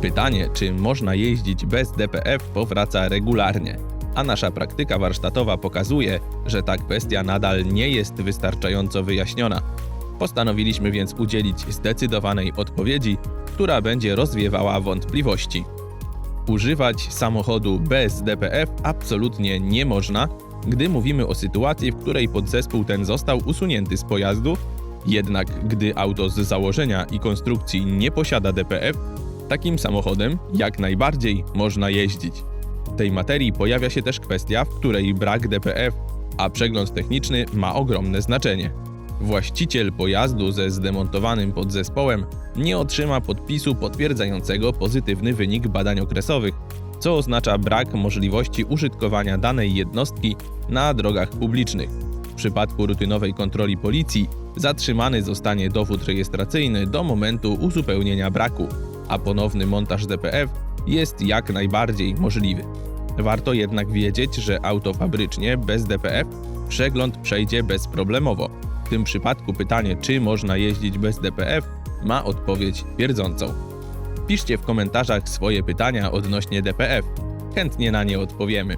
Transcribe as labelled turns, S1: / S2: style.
S1: Pytanie, czy można jeździć bez DPF powraca regularnie, a nasza praktyka warsztatowa pokazuje, że ta kwestia nadal nie jest wystarczająco wyjaśniona. Postanowiliśmy więc udzielić zdecydowanej odpowiedzi, która będzie rozwiewała wątpliwości. Używać samochodu bez DPF absolutnie nie można, gdy mówimy o sytuacji, w której podzespół ten został usunięty z pojazdu, jednak gdy auto z założenia i konstrukcji nie posiada DPF, takim samochodem jak najbardziej można jeździć. W tej materii pojawia się też kwestia, w której brak DPF, a przegląd techniczny ma ogromne znaczenie. Właściciel pojazdu ze zdemontowanym podzespołem nie otrzyma podpisu potwierdzającego pozytywny wynik badań okresowych, co oznacza brak możliwości użytkowania danej jednostki na drogach publicznych. W przypadku rutynowej kontroli policji zatrzymany zostanie dowód rejestracyjny do momentu uzupełnienia braku, a ponowny montaż DPF jest jak najbardziej możliwy. Warto jednak wiedzieć, że auto fabrycznie bez DPF przegląd przejdzie bezproblemowo. W tym przypadku pytanie, czy można jeździć bez DPF, ma odpowiedź twierdzącą. Piszcie w komentarzach swoje pytania odnośnie DPF. Chętnie na nie odpowiemy.